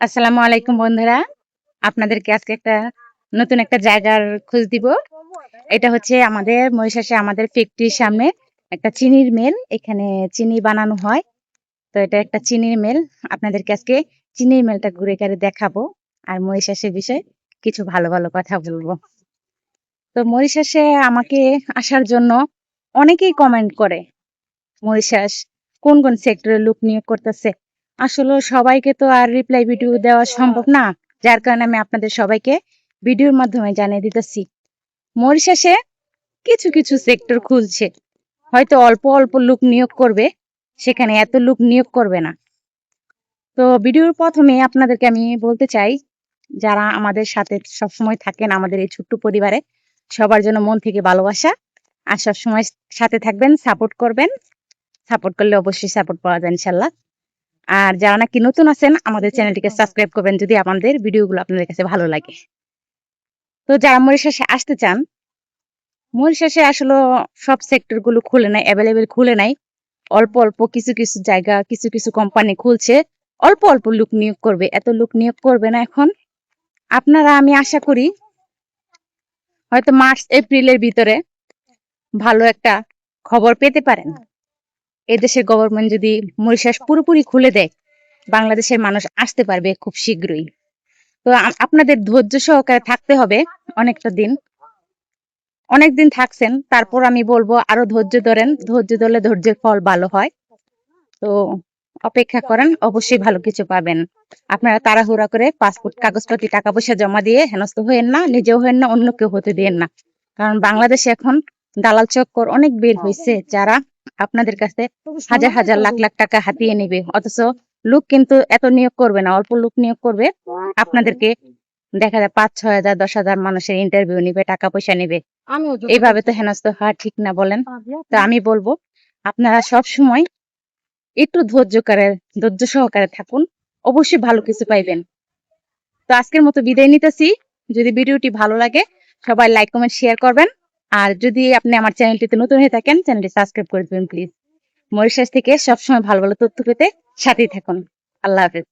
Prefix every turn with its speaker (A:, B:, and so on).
A: আসসালামু আলাইকুম বন্ধুরা। আপনাদেরকে আজকে একটা নতুন একটা জায়গার খোঁজ দিব। এটা হচ্ছে আমাদের মরিশাসে আমাদের ফ্যাক্টরির সামনে একটা চিনির মেল। এখানে চিনি বানানো হয়। তো এটা একটা চিনির মেল। আপনাদেরকে আজকে চিনির মেলটা ঘুরে ঘুরে দেখাবো আর মহিষাসের বিষয়ে কিছু ভালো ভালো কথা বলব। তো মরিশাসে আমাকে আসার জন্য অনেকেই কমেন্ট করে মরিশাস কোন কোন সেক্টরে লোক নিয়োগ করতেছে? আসলে সবাইকে তো আর রিপ্লাই ভিডিও দেওয়া সম্ভব না যার কারণে আমি আপনাদের সবাইকে ভিডিওর মাধ্যমে জানিয়ে দিতেছি। মরিশাসে কিছু কিছু সেক্টর খুলছে। হয়তো অল্প অল্প লোক নিয়োগ করবে সেখানে এত লোক নিয়োগ করবে না। তো ভিডিওর প্রথমে আপনাদেরকে আমি বলতে চাই যারা আমাদের সাথে সবসময় থাকেন আমাদের এই ছোট্ট পরিবারে সবার জন্য মন থেকে ভালোবাসা। আর সবসময় সাথে থাকবেন সাপোর্ট করবেন। সাপোর্ট করলে অবশ্যই সাপোর্ট পাওয়া যায় ইনশাল্লাহ। আর যারা নাকি নতুন আছেন আমাদের চ্যানেলটিকে সাবস্ক্রাইব করবেন যদি আমাদের ভিডিওগুলো আপনাদের কাছে ভালো লাগে। তো যারা মরিশাসে আসতে চান মরিশাসে আসলে সব সেক্টরগুলো খুলে নাই অ্যাভেলেবেল খুলে নাই। অল্প অল্প কিছু কিছু জায়গা কিছু কিছু কোম্পানি খুলছে। অল্প অল্প লোক নিয়োগ করবে। এত লোক নিয়োগ করবে না এখন। আপনারা আমি আশা করি হয়তো মার্চ এপ্রিলের ভিতরে ভালো একটা খবর পেতে পারেন। এদেশের গভর্নমেন্ট যদি মরিশাস পুরোপুরি খুলে দেয়, বাংলাদেশের মানুষ আসতে পারবে খুব শীঘ্রই। তো আপনাদের ধৈর্য সহকারে থাকতে হবে অনেকটা দিন। অনেক দিন থাকছেন, তারপর আমি বলব আরও ধৈর্য ধরেন, ধৈর্য ধরলে ধৈর্যের ফল ভালো হয়। তো অপেক্ষা করেন, অবশ্যই ভালো কিছু পাবেন। আপনারা তাড়াহুড়া করে পাসপোর্ট কাগজপাতি টাকা পয়সা জমা দিয়ে হেনস্থ হয়েন না, নিজেও হয়েন না, অন্য কেউ হতে দিয়েন না। কারণ বাংলাদেশে এখন দালাল চক্কর অনেক বের হয়েছে যারা আপনাদের কাছে হাজার হাজার লাখ লাখ টাকা হাতিয়ে নেবে। অথচ লোক কিন্তু এত নিয়োগ করবে না অল্প লোক নিয়োগ করবে। আপনাদেরকে দেখা যায় পাঁচ ছয় হাজার দশ হাজার মানুষের ইন্টারভিউ নিবে টাকা পয়সা নেবে। এইভাবে তো হেনস্থ হওয়া ঠিক না বলেন। তো আমি বলব আপনারা সব সময় একটু ধৈর্য করে ধৈর্য সহকারে থাকুন। অবশ্যই ভালো কিছু পাইবেন। তো আজকের মতো বিদায় নিতেছি। যদি ভিডিওটি ভালো লাগে সবাই লাইক কমেন্ট শেয়ার করবেন। আর যদি আপনি আমার চ্যানেলটিতে নতুন হয়ে থাকেন, চ্যানেলটি সাবস্ক্রাইব করে দেবেন, প্লিজ। মরিশাস থেকে সবসময় ভালো ভালো তথ্য পেতে সাথেই থাকুন। আল্লাহ হাফেজ।